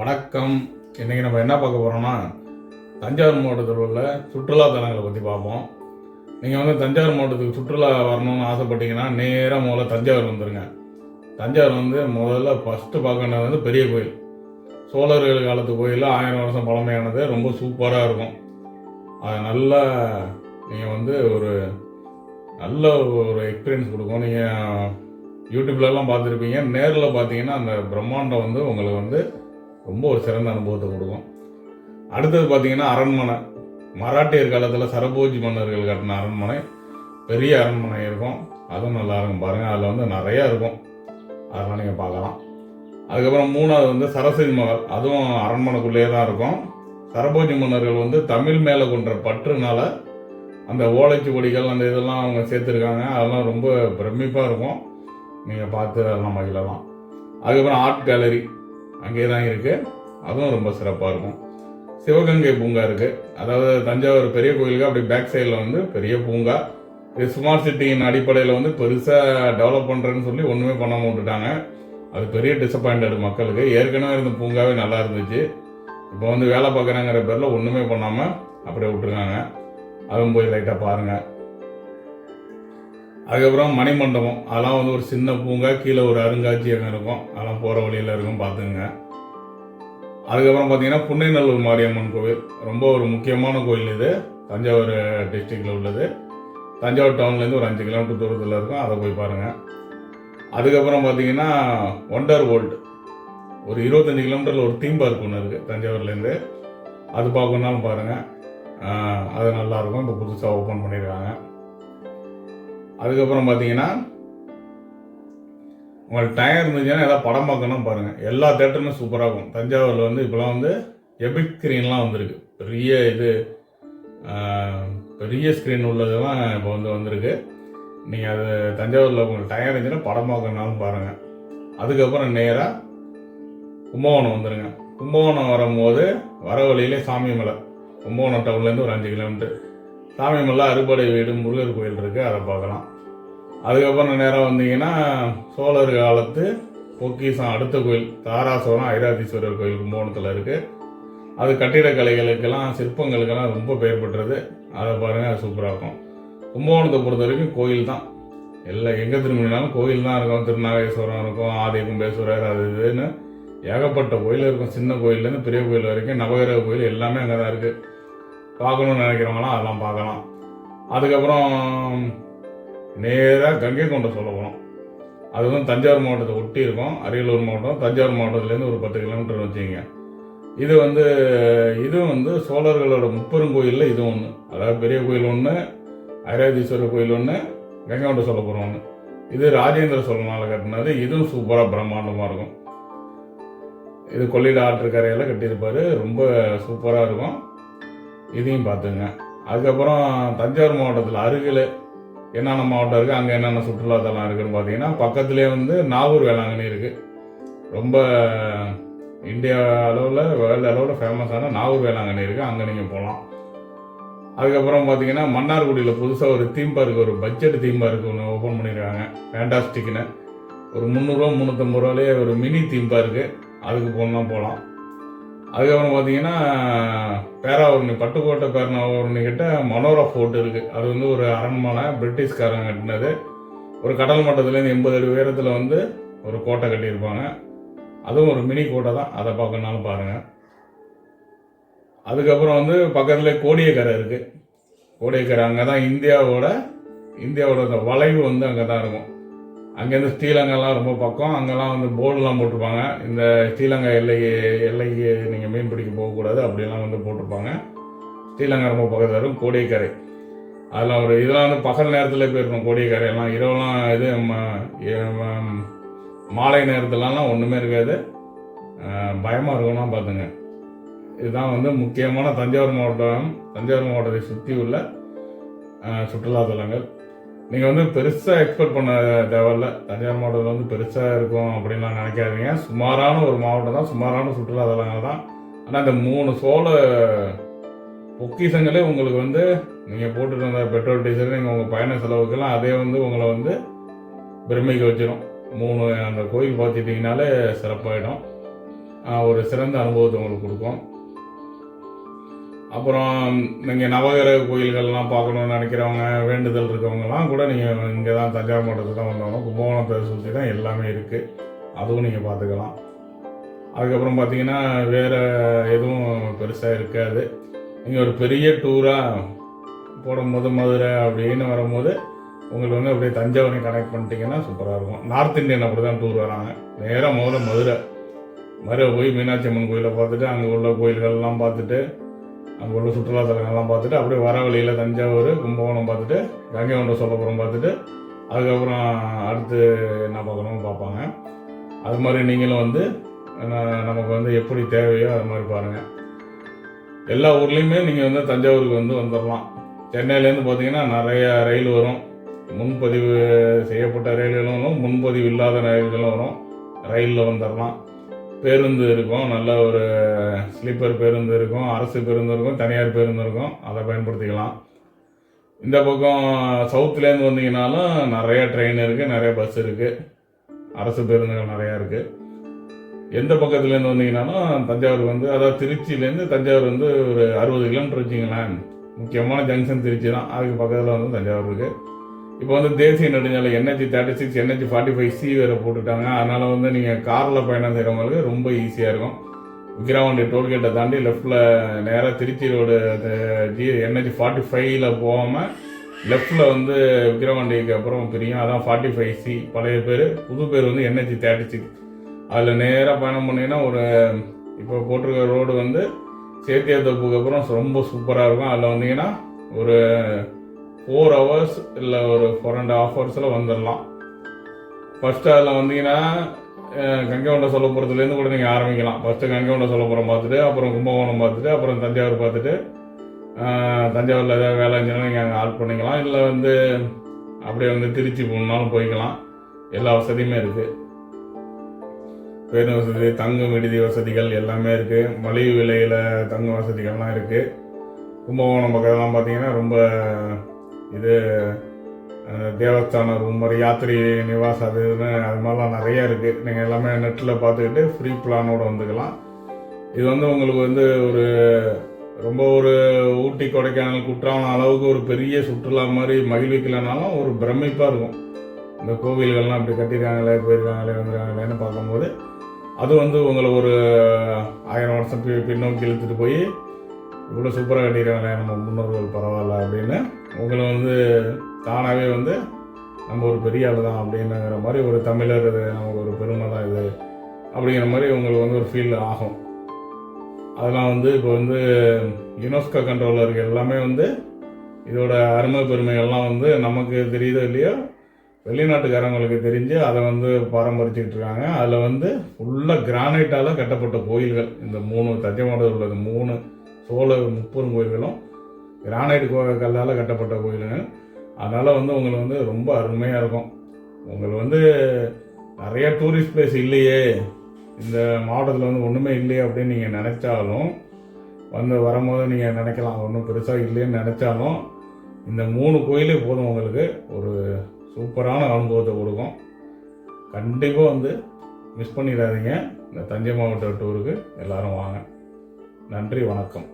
வணக்கம். இன்றைக்கி நம்ம என்ன பார்க்க போகிறோம்னா தஞ்சாவூர் மாவட்டத்தில் உள்ள சுற்றுலா தலங்களை பற்றி பார்ப்போம். நீங்கள் வந்து தஞ்சாவூர் மாவட்டத்துக்கு சுற்றுலா வரணும்னு ஆசைப்பட்டீங்கன்னா நேராக முதல்ல தஞ்சாவூர் வந்துடுங்க தஞ்சாவூர் வந்து முதல்ல ஃபஸ்ட்டு பார்க்கணுறது வந்து பெரிய கோயில். சோழர்கள் காலத்து கோயில் ஆயிரம் வருஷம் பழமையானது ரொம்ப சூப்பராக இருக்கும். அது நல்லா நீங்கள் வந்து ஒரு நல்ல ஒரு எக்ஸ்பீரியன்ஸ் கொடுக்கும். நீங்கள் யூடியூப்லலாம் பார்த்துருப்பீங்க. நேரில் பார்த்தீங்கன்னா அந்த பிரம்மாண்டம் வந்து உங்களுக்கு வந்து ரொம்ப ஒரு சிறந்த அனுபவத்தை கொடுக்கும். அடுத்தது பார்த்தீங்கன்னா அரண்மனை. மராட்டியர் காலத்தில் சரபோஜி மன்னர்கள் கட்டின அரண்மனை. பெரிய அரண்மனை இருக்கும். அதுவும் நல்லா இருக்கும். பாருங்கள் அதில் வந்து நிறையா இருக்கும். அதெல்லாம் நீங்கள் பார்க்கலாம். அதுக்கப்புறம் மூணாவது வந்து சரஸ்வதி மகள். அதுவும் அரண்மனைக்குள்ளேயே தான் இருக்கும். சரபோஜி மன்னர்கள் வந்து தமிழ் மேலே கொண்ட பற்றுனால அந்த ஓலைச்சுவடிகள் அந்த இதெல்லாம் அவங்க சேர்த்துருக்காங்க. அதெல்லாம் ரொம்ப பிரமிப்பாக இருக்கும். நீங்கள் பார்த்து அதெல்லாம் மகிழலாம். அதுக்கப்புறம் ஆர்ட் கேலரி. அங்கே தான் இருக்குது அதுவும் ரொம்ப சிறப்பாக இருக்கும். சிவகங்கை பூங்கா இருக்குது அதாவது தஞ்சாவூர் பெரிய கோயிலுக்கு அப்படி பேக் சைடில் வந்து பெரிய பூங்கா. இது ஸ்மார்ட் சிட்டியின் அடிப்படையில் வந்து பெருசாக டெவலப் பண்ணுறேன்னு சொல்லி ஒன்றுமே பண்ணாமல் விட்டுட்டாங்க. அது பெரிய டிசப்பாயிண்டட் மக்களுக்கு. ஏற்கனவே இருந்த பூங்காவே நல்லா இருந்துச்சு. இப்போ வந்து வேலை பார்க்குறாங்கிற பேரில் ஒன்றுமே பண்ணாமல் அப்படியே விட்டுருக்காங்க. அதுவும் போய் லைட்டாக பாருங்கள் அதுக்கப்புறம் மணிமண்டபம். அதெல்லாம் வந்து ஒரு சின்ன பூங்கா கீழே ஒரு அருங்காட்சியகம் இருக்கும். அதெல்லாம் போகிற வழியில் இருக்கும் பார்த்துங்க அதுக்கப்புறம் பார்த்தீங்கன்னா புன்னைநல்லூர் மாரியம்மன் கோவில். ரொம்ப ஒரு முக்கியமான கோயில் இது. தஞ்சாவூர் டிஸ்ட்ரிக்டில் உள்ளது. தஞ்சாவூர் டவுன்லேருந்து ஒரு அஞ்சு கிலோமீட்டர் தூரத்தில் இருக்கும். அதை போய் பாருங்கள் அதுக்கப்புறம் பார்த்தீங்கன்னா ஒண்டர் வேர்ல்டு ஒரு இருபத்தஞ்சி கிலோமீட்டரில் ஒரு தீம் பார்க் ஒன்று இருக்குது தஞ்சாவூர்லேருந்து. அது பார்க்கணுன்னாலும் பாருங்கள் அது நல்லாயிருக்கும் இப்போ புதுசாக ஓப்பன் பண்ணியிருக்காங்க. அதுக்கப்புறம் பார்த்தீங்கன்னா உங்களுக்கு டைம் இருந்துச்சுன்னா ஏதாவது படம் பார்க்கணும் பாருங்கள் எல்லா தேட்டருமே சூப்பராக இருக்கும். தஞ்சாவூரில் வந்து இப்போலாம் வந்து எபிக் ஸ்க்ரீன்லாம் வந்திருக்கு. பெரிய இது பெரிய ஸ்க்ரீன் உள்ளதெல்லாம் இப்போ வந்து வந்திருக்கு. நீங்கள் அது தஞ்சாவூரில் உங்களுக்கு டைம் இருந்துச்சுன்னா படம் பார்க்கணும்னாலும் பாருங்கள் அதுக்கப்புறம் நேராக கும்பகோணம் வந்துடுங்க கும்பகோணம் வரும்போது வர வழியிலே சாமி மலை கும்பகோணம் டவுன்லேருந்து ஒரு அஞ்சு கிலோமீட்டர் சாமி மலை அறுபடை வீடு முருகர் கோயில் இருக்குது அதை பார்க்கலாம். அதுக்கப்புறம் நேராக வந்தீங்கன்னா சோழர் காலத்து பொக்கிசம் அடுத்த கோயில் தாராசுரம் ஐராதீஸ்வரர் கோயில் கும்பகோணத்தில் இருக்குது அது கட்டிடக்கலைகளுக்கெல்லாம் சிற்பங்களுக்கெல்லாம் ரொம்ப பெயர் பெற்றது. அதை பாருங்கள் அது சூப்பராக இருக்கும். கும்பகோணத்தை பொறுத்த வரைக்கும் கோயில் தான். எல்லாம் எங்கே திரும்பினாலும் கோயில் தான் இருக்கும். திருநாகேஸ்வரம் இருக்கும் ஆதி கும்பேஸ்வரர் அது இதுன்னு. ஏகப்பட்ட கோயில் இருக்கும். சின்ன கோயிலேருந்து பெரிய கோயில் வரைக்கும் நவகிரக கோயில் எல்லாமே அங்கே தான் இருக்குது பார்க்கணும்னு நினைக்கிறவங்களாம் அதெல்லாம் பார்க்கலாம். அதுக்கப்புறம் நேராக கங்கை கொண்ட சொல்ல போனோம். அது வந்து தஞ்சாவூர் மாவட்டத்தை ஒட்டி இருக்கும். அரியலூர் மாவட்டம் தஞ்சாவூர் மாவட்டத்துலேருந்து ஒரு பத்து கிலோமீட்டர் வச்சுங்க இது வந்து இது வந்து சோழர்களோட முப்பெரும் கோயிலில் இது ஒன்று அதாவது பெரிய கோயில் ஒன்று ஐராதீஸ்வரர் கோயில் ஒன்று கங்கை கொண்ட சொல்ல போகிறோம் ஒன்று இது ராஜேந்திர சோழனால் கட்டினது. இதுவும் சூப்பராக பிரம்மாண்டமாக இருக்கும். இது கொள்ளிட ஆற்றுக்கரையில் கட்டியிருப்பார். ரொம்ப சூப்பராக இருக்கும். இதையும் பார்த்துங்க. அதுக்கப்புறம் தஞ்சாவூர் மாவட்டத்தில் அருகில் என்னென்ன மாவட்டம் இருக்குது அங்கே என்னென்ன சுற்றுலாத்தலம் இருக்குன்னு பார்த்தீங்கன்னா பக்கத்துலேயே வந்து நாகூர் வேளாங்கண்ணி இருக்குது ரொம்ப இந்தியா அளவில் வேர்ல்டு அளவில் ஃபேமஸான நாகூர் வேளாங்கண்ணி இருக்குது அங்கே நீங்கள் போகலாம் அதுக்கப்புறம் பார்த்தீங்கன்னா மன்னார்குடியில் புதுசாக ஒரு தீம் பார்க் ஒரு பட்ஜெட் தீம் பார்க் ஒன்று ஓப்பன் பண்ணியிருக்காங்க ஃபேண்டாஸ்டிக்னு ஒரு முந்நூறுரூவா முந்நூற்றம்பது ரூபாலே ஒரு மினி தீம் பார்க்கு அதுக்கு போகணுன்னா போகலாம் அதுக்கப்புறம் பார்த்தீங்கன்னா பேராவூர்னி பட்டுக்கோட்டை பேராவூர்னி கிட்ட மனோரா ஃபோர்ட் இருக்குது அது வந்து ஒரு அரண்மனை பிரிட்டிஷ்காரங்க கட்டினது. ஒரு கடல் மட்டத்துலேருந்து எண்பது அடி உயரத்தில் வந்து ஒரு கோட்டை கட்டியிருப்பாங்க. அதுவும் ஒரு மினி கோட்டை தான். அதை பார்க்கணுனாலும் பாருங்கள் அதுக்கப்புறம் வந்து பக்கத்தில் கோடியக்கரை இருக்குது கோடியக்கரை அங்கே தான் இந்தியாவோட இந்தியாவோட அந்த வளைவு வந்து அங்கே தான் இருக்கும். அங்கேருந்து ஸ்ரீலங்காலாம் ரொம்ப பக்கம். அங்கெல்லாம் வந்து போர்டுலாம் போட்டிருப்பாங்க. இந்த ஸ்ரீலங்கா எல்லை எல்லைக்கு நீங்கள் மீன் பிடிக்க போகக்கூடாது. அப்படிலாம் வந்து போட்டிருப்பாங்க. ஸ்ரீலங்கா ரொம்ப பக்கத்தில் இருக்கும். கோடியக்கரை. அதில் ஒரு இதெல்லாம் வந்து பகல் நேரத்தில் போயிருக்கணும் கோடியக்கரை. எல்லாம் இரவுலாம் இது ம- மாலை நேரத்துலலாம் ஒன்றுமே இருக்காது. பயமாக இருக்கணும் பார்த்துங்க இதுதான் வந்து முக்கியமான தஞ்சாவூர் மாவட்டம். தஞ்சாவூர் மாவட்டத்தை சுற்றி உள்ள சுற்றுலாத்தலங்கள். நீங்கள் வந்து பெருசாக எக்ஸ்பெக்ட் பண்ண தேவையில்ல. தஞ்சாவூர் மாவட்டத்தில் வந்து பெருசாக இருக்கும் அப்படின்லாம் நினைக்காதீங்க. சுமாரான ஒரு மாவட்டம் தான். சுமாரான சுற்றுலாத்தலங்கள் தான். ஆனால் இந்த மூணு சோழ பொக்கிஷங்களே உங்களுக்கு வந்து நீங்கள் போட்டுட்டு வந்த பெட்ரோல் டீசல் நீங்கள் உங்கள் பயண செலவுக்கெல்லாம் அதே வந்து உங்களை வந்து பெருமைக்கு வச்சிடும் மூணு அந்த கோயில் பார்த்துட்டிங்கனாலே சிறப்பாகிடும் ஒரு சிறந்த அனுபவத்தை உங்களுக்கு கொடுக்கும். அப்புறம் நீங்கள் நவகிரக கோயில்கள்லாம் பார்க்கணும்னு நினைக்கிறவங்க வேண்டுதல் இருக்கவங்கலாம் கூட நீங்கள் இங்கே தான் தஞ்சாவூர் மாவட்டத்தில் தான் வந்தாலும் கும்பகோணத்தை சுற்றி தான் எல்லாமே இருக்குது அதுவும் நீங்கள் பார்த்துக்கலாம். அதுக்கப்புறம் பார்த்தீங்கன்னா வேறு எதுவும் பெருசாக இருக்காது. நீங்கள் ஒரு பெரிய டூராக போடும்போது மதுரை அப்படின்னு வரும்போது உங்களுக்கு வந்து அப்படியே தஞ்சாவூரையும் கனெக்ட் பண்ணிட்டீங்கன்னா சூப்பராக இருக்கும். நார்த் இந்தியன் அப்படி தான் டூர் வராங்க. நேராக முதல்ல மதுரை. மதுரை போய் மீனாட்சி அம்மன் கோயிலை பார்த்துட்டு அங்கே உள்ள கோயில்கள்லாம் பார்த்துட்டு அங்கே உள்ள சுற்றுலா தலங்கள்லாம் பார்த்துட்டு அப்படியே வர வழியில் தஞ்சாவூர் கும்பகோணம் பார்த்துட்டு கங்கை கொண்ட சோழபுரம் பார்த்துட்டு அதுக்கப்புறம் அடுத்து என்ன பார்க்கணும்னு பார்ப்பாங்க. அது மாதிரி நீங்களும் வந்து நமக்கு வந்து எப்படி தேவையோ அது மாதிரி பாருங்கள் எல்லா ஊர்லேயுமே நீங்கள் வந்து தஞ்சாவூருக்கு வந்து வந்துடலாம் சென்னையிலேருந்து பார்த்தீங்கன்னா நிறைய ரயில் வரும். முன்பதிவு செய்யப்பட்ட ரயில்களும் வரும். முன்பதிவு இல்லாத ரயில்களும் வரும். ரயிலில் வந்துடலாம் பேருந்து இருக்கும் நல்ல ஒரு ஸ்லீப்பர் பேருந்து இருக்கும் அரசு பேருந்து இருக்கும் தனியார் பேருந்து இருக்கும் அதை பயன்படுத்திக்கலாம். இந்த பக்கம் சவுத்துலேருந்து வந்தீங்கனாலும் நிறையா ட்ரெயின் இருக்குது நிறைய பஸ் இருக்குது அரசு பேருந்துகள் நிறையா இருக்குது எந்த பக்கத்துலேருந்து வந்தீங்கனாலும் தஞ்சாவூர் வந்து அதாவது திருச்சியிலேருந்து தஞ்சாவூர் வந்து ஒரு அறுபது கிலோமீட்டர் வச்சிங்களேன் முக்கியமான ஜங்ஷன் திருச்சி தான். அதுக்கு பக்கத்தில் வந்து தஞ்சாவூர் இருக்குது இப்போ வந்து தேசிய நெடுஞ்சாலை NH thirty six NH forty five C வேறு போட்டுட்டாங்க. அதனால் வந்து நீங்கள் காரில் பயணம் செய்கிறவங்களுக்கு ரொம்ப ஈஸியாக இருக்கும். விக்கிரவாண்டி டோல்கேட்டை தாண்டி லெஃப்டில் நேராக திருச்சி ரோடு ஜி என்ஹெச் ஃபார்ட்டி ஃபைவ்ல போகாமல் லெஃப்டில் வந்து விக்கிரவாண்டிக்கு அப்புறம் பிரியும். அதான் ஃபார்ட்டி ஃபைவ் சி பழைய பேர் புது பேர் வந்து என்ஹெச் தேர்ட்டி சிக்ஸ் அதில் நேராக பயணம் பண்ணிங்கன்னா ஒரு இப்போ போட்டிருக்க ரோடு வந்து சேத்தியாத்தோப்புக்கு அப்புறம் ரொம்ப சூப்பராக இருக்கும். அதில் வந்தீங்கன்னா ஒரு ஃபோர் ஹவர்ஸ் இல்லை ஒரு ஃபோர் அண்ட் ஹாஃப் ஹவர்ஸில் வந்துடலாம் ஃபஸ்ட்டு அதில் வந்தீங்கன்னா கங்கை கொண்ட சோழபுரத்துலேருந்து கூட நீங்கள் ஆரம்பிக்கலாம். ஃபஸ்ட்டு கங்கை கொண்ட சோழபுரம் பார்த்துட்டு அப்புறம் கும்பகோணம் பார்த்துட்டு அப்புறம் தஞ்சாவூர் பார்த்துட்டு தஞ்சாவூரில் ஏதாவது வேலை இருந்துச்சுன்னா நீங்கள் அங்கே ஆட் பண்ணிக்கலாம். இல்லை வந்து அப்படியே வந்து திருச்சி போகணுன்னாலும் போய்க்கலாம். எல்லா வசதியுமே இருக்குது பேருந்து வசதி தங்கும் விடுதி வசதிகள் எல்லாமே இருக்குது மலிவு விலையில் தங்கும் வசதிகள்லாம் இருக்குது கும்பகோணம் பக்கம்லாம் பார்த்தீங்கன்னா ரொம்ப இது தேவஸ்தான ரூம் மாதிரி யாத்திரை நிவாஸ் அது இதுன்னு அது மாதிரிலாம் நிறைய இருக்குது நீங்கள் எல்லாமே நெட்டில் பார்த்துக்கிட்டு ஃப்ரீ பிளானோடு வந்துக்கலாம். இது வந்து உங்களுக்கு வந்து ஒரு ரொம்ப ஒரு ஊட்டி கொடைக்கானல் குற்றாலம் அளவுக்கு ஒரு பெரிய சுற்றுலா மாதிரி மகிழ்விக்கலனாலும் ஒரு பிரமிப்பாக இருக்கும். இந்த கோவில்கள்லாம் இப்படி கட்டியிருக்காங்களே போயிருக்காங்களே வந்துருக்காங்களேன்னு பார்க்கும்போது அது வந்து உங்களை ஒரு ஆயிரம் வருஷம் பின்னோக்கி இழுத்துட்டு போய் இவ்வளோ சூப்பராக கட்டியிருக்காங்களே நம்ம முன்னோர்கள் பரவாயில்ல அப்படின்னு உங்களை வந்து தானாகவே வந்து நம்ம ஒரு பெரிய ஆள் தான் அப்படின்னுங்கிற மாதிரி ஒரு தமிழர் இது நமக்கு ஒரு பெருமை தான் இது அப்படிங்கிற மாதிரி உங்களுக்கு வந்து ஒரு ஃபீல் ஆகும். அதெல்லாம் வந்து இப்போ வந்து யுனெஸ்கோ கண்ட்ரோலில் இருக்க எல்லாமே வந்து இதோட அருமை பெருமைகள்லாம் வந்து நமக்கு தெரியுதோ இல்லையோ வெளிநாட்டுக்காரங்களுக்கு தெரிஞ்சு அதை வந்து பராமரிச்சுக்கிட்டு இருக்காங்க. அதில் வந்து ஃபுல்லாக கிரானைட்டால் கட்டப்பட்ட கோயில்கள் இந்த மூணு தஞ்சமாவட்டத்தில் உள்ள மூணு சோழ முப்பெரும் கோயில்களும் கிரானைட் கோ கல்லால் கட்டப்பட்ட கோயிலுங்க அதனால் வந்து உங்களுக்கு வந்து ரொம்ப அருமையாக இருக்கும். உங்களுக்கு வந்து நிறைய டூரிஸ்ட் பிளேஸ் இல்லையே. இந்த மாவட்டத்தில் வந்து ஒன்றுமே இல்லையே அப்படின்னு நீங்கள் நினச்சாலும் வந்து வரும்போது நீங்கள் நினைக்கலாம் ஒன்றும் பெருசாக இல்லைன்னு நினச்சாலும் இந்த மூணு கோயிலே போதும் உங்களுக்கு. ஒரு சூப்பரான அனுபவத்தை கொடுக்கும். கண்டிப்பாக வந்து மிஸ் பண்ணிடாதீங்க. இந்த தஞ்சை மாவட்ட டூருக்கு எல்லாரும் வாங்க. நன்றி வணக்கம்.